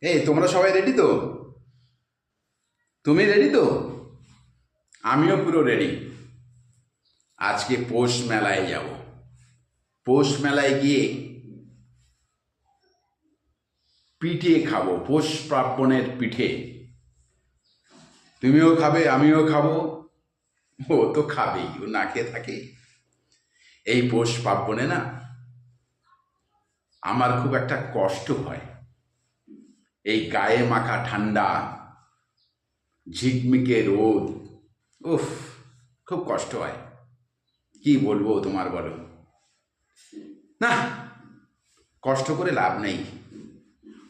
এই, তোমরা সবাই রেডি তো? তুমি রেডি তো? আমিও পুরো রেডি আজকে পৌষ মেলায় যাব। পৌষ মেলায় গিয়ে পিঠে খাব, পৌষ প্রাপণের পিঠে। তুমিও খাবে, আমিও খাব। ও তো খাবেই, ও না খেয়ে থাকে। এই পৌষ পার্বণে না আমার খুব একটা কষ্ট হয়। এই গায়ে মাখা ঠান্ডা, ঝিকমিকে রোদ, উফ, খুব কষ্ট হয়। কি বলব তোমার বলো? না, কষ্ট করে লাভ নেই।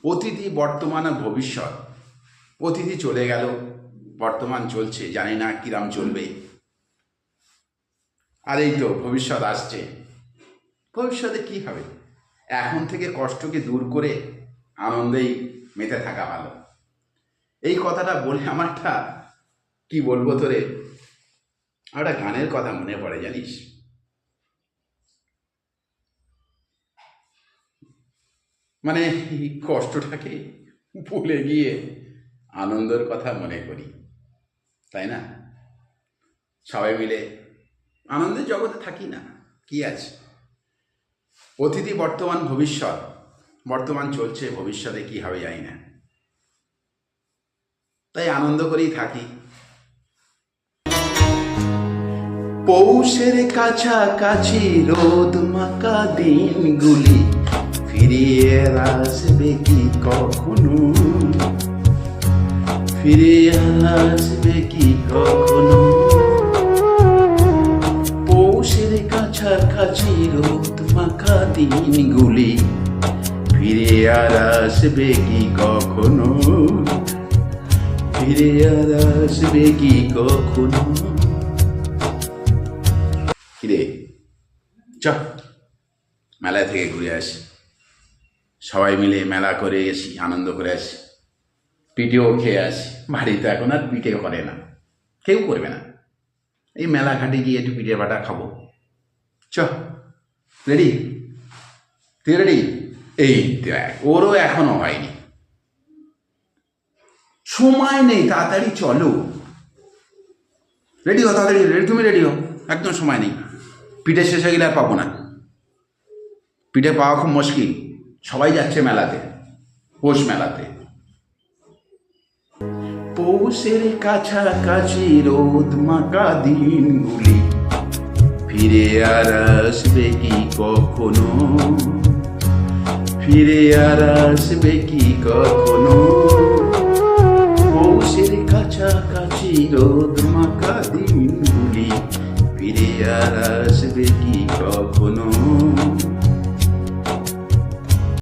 অতিথি বর্তমান আর ভবিষ্যৎ। অতিথি চলে গেল, বর্তমান চলছে, জানি না কিরাম চলবে। আর এই তো ভবিষ্যৎ আসছে। ভবিষ্যতে কি হবে? এখন থেকে কষ্টকে দূর করে আনন্দেই মেতে থাকা ভালো। এই কথাটা বলে আমারটা, কি বলব তোরে? একটা গানের কথা মনে পড়ে জানিস? মানে কষ্টটাকে ভুলে গিয়ে আনন্দের কথা মনে করি, তাই না? সবাই মিলে আনন্দের জগতে থাকি না, কি আছে? অতিথি বর্তমান ভবিষ্যৎ। বর্তমান চলছে, ভবিষ্যতে কি হবে জানি না। তাই আনন্দ করেই থাকি। পৌষের কাছাকাছি রোদ মাকা দিনগুলি, ফিরিয়ে আসবে কি কখনো? ফিরে আসবে কি কখনো? পৌষের কাছাকাছি রোদ মাখা দিনগুলি ফিরে আর আসবে কি কখনো? ফিরে আর আসবে কি কখনো? কিরে? চ মেলা থেকে ঘুরে আসি। সবাই মিলে মেলা করে এসি, আনন্দ করে আসি। পিঠেও খেয়ে আসি। বাড়িতে এখন আর পিঠে করে না। কেউ করবে না। এই মেলা ঘাটে গিয়ে একটু পিঠে বাটা খাব। চ, রেডি? তুই রেডি? এই দেখ, ওরও এখনও হয়নি। সময় নেই, তাড়াতাড়ি চলো। রেডি হো তাড়াতাড়ি রেডি তুমি রেডি হো একদম সময় নেই। পিঠে শেষ হয়ে গেলে আর পাবো না। পিঠে পাওয়া খুব মুশকিল। সবাই যাচ্ছে মেলাতে, পৌষ মেলাতে। পৌষের কাছাকাছি রোদ মাকা দিনগুলি, ফিরে আর আসবে কি কখনো? ফিরে আর আসবে কি কখনো? পৌষের কাছাকাছি রোদ মাখা দিনগুলি, ফিরে আর আসবে কি কখনো?